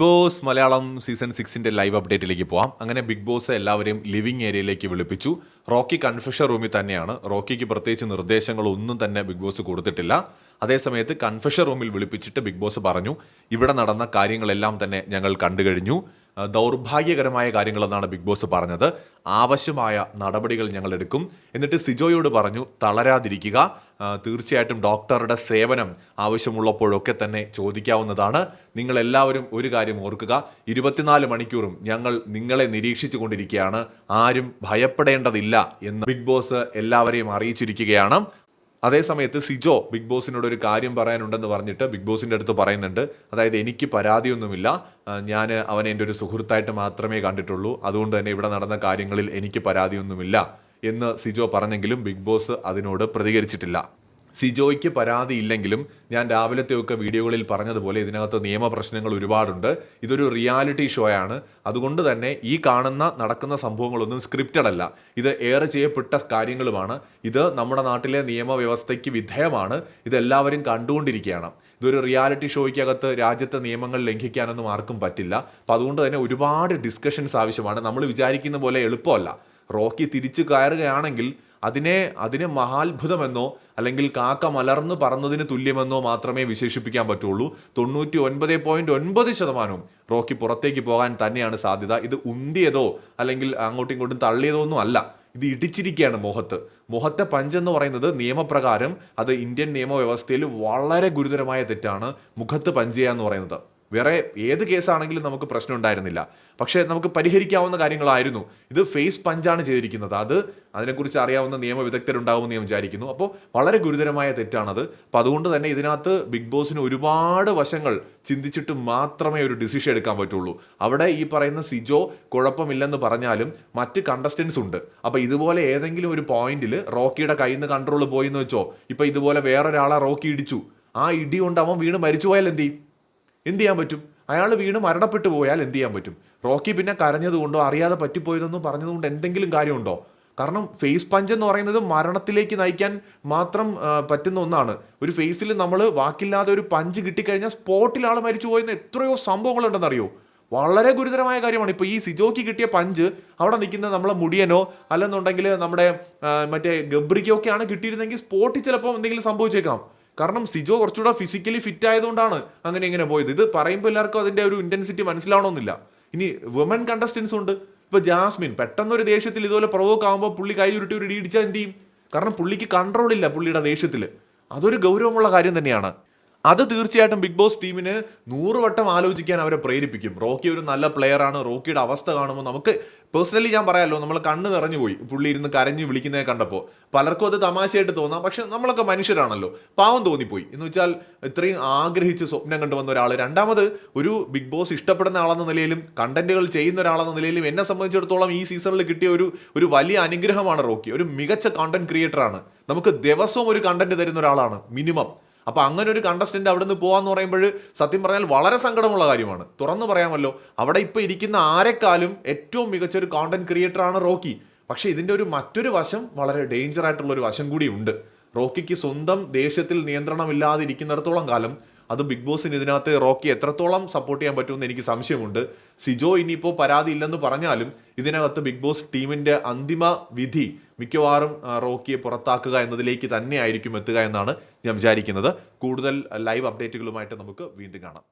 Boss Malayalam season സിക്സിന്റെ live അപ്ഡേറ്റിലേക്ക് പോവാം. അങ്ങനെ ബിഗ് ബോസ് എല്ലാവരെയും ലിവിംഗ് ഏരിയയിലേക്ക് വിളിപ്പിച്ചു. റോക്കി കൺഫ്യൂഷൻ റൂമിൽ തന്നെയാണ്. റോക്കിക്ക് പ്രത്യേകിച്ച് നിർദ്ദേശങ്ങളൊന്നും തന്നെ ബിഗ് ബോസ് കൊടുത്തിട്ടില്ല. അതേസമയത്ത് കൺഫ്യൂഷൻ റൂമിൽ വിളിപ്പിച്ചിട്ട് ബിഗ് ബോസ് പറഞ്ഞു ഇവിടെ നടന്ന കാര്യങ്ങളെല്ലാം തന്നെ ഞങ്ങൾ കണ്ടു കഴിഞ്ഞു ദൗർഭാഗ്യകരമായ കാര്യങ്ങളെന്നാണ് ബിഗ് ബോസ് പറഞ്ഞത്. ആവശ്യമായ നടപടികൾ ഞങ്ങൾ എടുക്കും. എന്നിട്ട് സിജോയോട് പറഞ്ഞു തളരാതിരിക്കുക. തീർച്ചയായിട്ടും ഡോക്ടറുടെ സേവനം ആവശ്യമുള്ളപ്പോഴൊക്കെ തന്നെ ചോദിക്കാവുന്നതാണ്. നിങ്ങൾ എല്ലാവരും ഒരു കാര്യം ഓർക്കുക. ഇരുപത്തിനാല് മണിക്കൂറും ഞങ്ങൾ നിങ്ങളെ നിരീക്ഷിച്ചു കൊണ്ടിരിക്കുകയാണ് ആരും ഭയപ്പെടേണ്ടതില്ല എന്ന് ബിഗ് ബോസ് എല്ലാവരെയും അറിയിച്ചിരിക്കുകയാണ്. അതേസമയത്ത് സിജോ ബിഗ് ബോസിനോട് ഒരു കാര്യം പറയാനുണ്ടെന്ന് പറഞ്ഞിട്ട് ബിഗ് ബോസിന്റെ അടുത്ത് പറയുന്നുണ്ട്. അതായത് എനിക്ക് പരാതിയൊന്നുമില്ല. ഞാൻ അവനെ എന്റെ ഒരു സുഹൃത്തായിട്ട് മാത്രമേ കണ്ടിട്ടുള്ളൂ. അതുകൊണ്ട് തന്നെ ഇവിടെ നടന്ന കാര്യങ്ങളിൽ എനിക്ക് പരാതിയൊന്നുമില്ല എന്ന് സിജോ പറഞ്ഞെങ്കിലും ബിഗ് ബോസ് അതിനോട് പ്രതികരിച്ചിട്ടില്ല. സിജോയ്ക്ക് പരാതി ഇല്ലെങ്കിലും ഞാൻ രാവിലത്തെയൊക്കെ വീഡിയോകളിൽ പറഞ്ഞതുപോലെ ഇതിനകത്ത് നിയമപ്രശ്നങ്ങൾ ഒരുപാടുണ്ട്. ഇതൊരു റിയാലിറ്റി ഷോ ആണ് അതുകൊണ്ട് തന്നെ ഈ കാണുന്ന നടക്കുന്ന സംഭവങ്ങളൊന്നും സ്ക്രിപ്റ്റഡ് അല്ല. ഇത് ഏറെ ചെയ്യപ്പെട്ട കാര്യങ്ങളുമാണ്. ഇത് നമ്മുടെ നാട്ടിലെ നിയമവ്യവസ്ഥയ്ക്ക് വിധേയമാണ്. ഇതെല്ലാവരും കണ്ടുകൊണ്ടിരിക്കുകയാണ്. ഇതൊരു റിയാലിറ്റി ഷോയ്ക്കകത്ത് രാജ്യത്തെ നിയമങ്ങൾ ലംഘിക്കാനൊന്നും ആർക്കും പറ്റില്ല. അപ്പം അതുകൊണ്ട് തന്നെ ഒരുപാട് ഡിസ്കഷൻസ് ആവശ്യമാണ്. നമ്മൾ വിചാരിക്കുന്ന പോലെ എളുപ്പമല്ല. റോക്കി തിരിച്ചു കയറുകയാണെങ്കിൽ അതിനെ അതിനെ മഹാത്ഭുതമെന്നോ അല്ലെങ്കിൽ കാക്ക മലർന്ന് പറന്നതിന് തുല്യമെന്നോ മാത്രമേ വിശേഷിപ്പിക്കാൻ പറ്റുള്ളൂ. തൊണ്ണൂറ്റി ഒൻപത് പോയിന്റ് ഒൻപത് ശതമാനവും റോക്കി പുറത്തേക്ക് പോകാൻ തന്നെയാണ് സാധ്യത. ഇത് ഉന്തിയതോ അല്ലെങ്കിൽ അങ്ങോട്ടും ഇങ്ങോട്ടും തള്ളിയതോ ഒന്നും അല്ല. ഇത് ഇടിച്ചിരിക്കുകയാണ് മുഖത്ത്. മുഖത്തെ പഞ്ചെന്ന് പറയുന്നത് നിയമപ്രകാരം അത് ഇന്ത്യൻ നിയമവ്യവസ്ഥയിൽ വളരെ ഗുരുതരമായ തെറ്റാണ്. മുഖത്ത് പഞ്ച് ചെയ്യുക എന്ന് പറയുന്നത്. വേറെ ഏത് കേസാണെങ്കിലും നമുക്ക് പ്രശ്നം ഉണ്ടായിരുന്നില്ല. പക്ഷേ നമുക്ക് പരിഹരിക്കാവുന്ന കാര്യങ്ങളായിരുന്നു. ഇത് ഫേസ് പഞ്ചാണ് ചെയ്തിരിക്കുന്നത്. അത് അതിനെക്കുറിച്ച് അറിയാവുന്ന നിയമവിദഗ്ധരുണ്ടാവുമെന്ന് ഞാൻ വിചാരിക്കുന്നു. അപ്പോൾ വളരെ ഗുരുതരമായ തെറ്റാണത്. അപ്പോൾ അതുകൊണ്ട് തന്നെ ഇതിനകത്ത് ബിഗ് ബോസിന് ഒരുപാട് വശങ്ങൾ ചിന്തിച്ചിട്ട് മാത്രമേ ഒരു ഡിസിഷൻ എടുക്കാൻ പറ്റുള്ളൂ. അവിടെ ഈ പറയുന്ന സിജോ കുഴപ്പമില്ലെന്ന് പറഞ്ഞാലും മറ്റ് കണ്ടസ്റ്റൻസ് ഉണ്ട്. അപ്പോൾ ഇതുപോലെ ഏതെങ്കിലും ഒരു പോയിന്റിൽ റോക്കിയുടെ കയ്യിൽ നിന്ന് കൺട്രോൾ പോയി എന്ന് വെച്ചോ ഇപ്പോൾ ഇതുപോലെ വേറൊരാളെ റോക്കി ഇടിച്ചു. ആ ഇടി കൊണ്ട് അവൻ വീണ് മരിച്ചു എന്ത് ചെയ്യാൻ പറ്റും? അയാൾ വീണ് മരണപ്പെട്ടു പോയാൽ എന്ത് ചെയ്യാൻ പറ്റും? റോക്കി പിന്നെ കരഞ്ഞതുകൊണ്ടോ അറിയാതെ പറ്റിപ്പോയതെന്നോ പറഞ്ഞതുകൊണ്ട് എന്തെങ്കിലും കാര്യമുണ്ടോ? കാരണം ഫേസ് പഞ്ച് എന്ന് പറയുന്നത് മരണത്തിലേക്ക് നയിക്കാൻ മാത്രം പറ്റുന്ന ഒന്നാണ്. ഒരു ഫേസിൽ നമ്മൾ വാക്കില്ലാതെ ഒരു പഞ്ച് കിട്ടിക്കഴിഞ്ഞാൽ സ്പോട്ടിൽ ആൾ മരിച്ചു പോയെന്ന് എത്രയോ സംഭവങ്ങളുണ്ടെന്നറിയോ? വളരെ ഗുരുതരമായ കാര്യമാണ്. ഇപ്പോൾ ഈ സിജോക്ക് കിട്ടിയ പഞ്ച് അവിടെ നിൽക്കുന്ന നമ്മളെ മുടിയനോ അല്ലെന്നുണ്ടെങ്കിൽ നമ്മുടെ മറ്റേ ഗബ്രിക്കോ ഒക്കെയാണ് കിട്ടിയിരുന്നെങ്കിൽ സ്പോട്ടിൽ ചിലപ്പോൾ എന്തെങ്കിലും സംഭവിച്ചേക്കാം. കാരണം സിജോ കുറച്ചുകൂടെ ഫിസിക്കലി ഫിറ്റ് ആയതുകൊണ്ടാണ് അങ്ങനെ ഇങ്ങനെ പോയത്. ഇത് പറയുമ്പോൾ എല്ലാവർക്കും അതിന്റെ ഒരു ഇന്റൻസിറ്റി മനസ്സിലാവണമെന്നില്ല. ഇനി വുമൻ കണ്ടസ്റ്റൻസ് ഉണ്ട്. ഇപ്പോൾ ജാസ്മിൻ പെട്ടെന്ന് ഒരു ദേഷ്യത്തിൽ ഇതുപോലെ പ്രൊവോക്ക് ആകുമ്പോൾ പുള്ളി കൈ ഉരുട്ടി ഒരു ഇടിച്ചാൽ എന്ത് ചെയ്യും? കാരണം പുള്ളിക്ക് കൺട്രോൾ ഇല്ല പുള്ളിയുടെ ദേഷ്യത്തിൽ അതൊരു ഗൗരവമുള്ള കാര്യം തന്നെയാണ്. അത് തീർച്ചയായിട്ടും ബിഗ് ബോസ് ടീമിന് നൂറ് വട്ടം ആലോചിക്കാൻ അവരെ പ്രേരിപ്പിക്കും. റോക്കി ഒരു നല്ല പ്ലെയർ ആണ്. റോക്കിയുടെ അവസ്ഥ കാണുമ്പോൾ നമുക്ക് പേഴ്സണലി ഞാൻ പറയാമല്ലോ നമ്മൾ കണ്ണ് നിറഞ്ഞു പോയി. പുള്ളി ഇരുന്ന് കരഞ്ഞു വിളിക്കുന്നത് കണ്ടപ്പോൾ. പലർക്കും അത് തമാശയായിട്ട് തോന്നാം. പക്ഷെ നമ്മളൊക്കെ മനുഷ്യരാണല്ലോ. പാവം തോന്നിപ്പോയി. എന്ന് വെച്ചാൽ ഇത്രയും ആഗ്രഹിച്ച് സ്വപ്നം കണ്ടുവന്ന ഒരാൾ രണ്ടാമത് ഒരു ബിഗ് ബോസ് ഇഷ്ടപ്പെടുന്ന ആളെന്ന നിലയിലും കണ്ടന്റുകൾ ചെയ്യുന്ന ഒരാളെന്ന നിലയിലും എന്നെ സംബന്ധിച്ചിടത്തോളം ഈ സീസണിൽ കിട്ടിയ ഒരു ഒരു വലിയ അനുഗ്രഹമാണ് റോക്കി. ഒരു മികച്ച കണ്ടന്റ് ക്രിയേറ്റർ ആണ്. നമുക്ക് ദിവസവും ഒരു കണ്ടന്റ് തരുന്ന ഒരാളാണ്. മിനിമം. അപ്പൊ അങ്ങനെ ഒരു കണ്ടസ്റ്റന്റ് അവിടെ നിന്ന് പോകാന്ന് പറയുമ്പോൾ സത്യം പറഞ്ഞാൽ വളരെ സങ്കടമുള്ള കാര്യമാണ്. തുറന്നു പറയാമല്ലോ അവിടെ ഇപ്പോൾ ഇരിക്കുന്ന ആരെക്കാലും ഏറ്റവും മികച്ച ഒരു കോണ്ടന്റ് ക്രിയേറ്ററാണ് റോക്കി. പക്ഷേ ഇതിന്റെ ഒരു മറ്റൊരു വശം വളരെ ഡേഞ്ചർ ആയിട്ടുള്ള ഒരു വശം കൂടി ഉണ്ട്. റോക്കിക്ക് സ്വന്തം ദേഷ്യത്തിൽ നിയന്ത്രണമില്ലാതിരിക്കുന്നിടത്തോളം കാലം അത് ബിഗ് ബോസിന് ഇതിനകത്ത് റോക്കി എത്രത്തോളം സപ്പോർട്ട് ചെയ്യാൻ പറ്റുമെന്ന് എനിക്ക് സംശയമുണ്ട്. സിജോ ഇനിയിപ്പോൾ പരാതി ഇല്ലെന്ന് പറഞ്ഞാലും ഇതിനകത്ത് ബിഗ് ബോസ് ടീമിന്റെ അന്തിമ വിധി മിക്കവാറും റോക്കിയെ പുറത്താക്കുക എന്നതിലേക്ക് തന്നെയായിരിക്കും എത്തുക എന്നാണ് ഞാൻ വിചാരിക്കുന്നത്. കൂടുതൽ ലൈവ് അപ്ഡേറ്റുകളുമായിട്ട് നമുക്ക് വീണ്ടും കാണാം.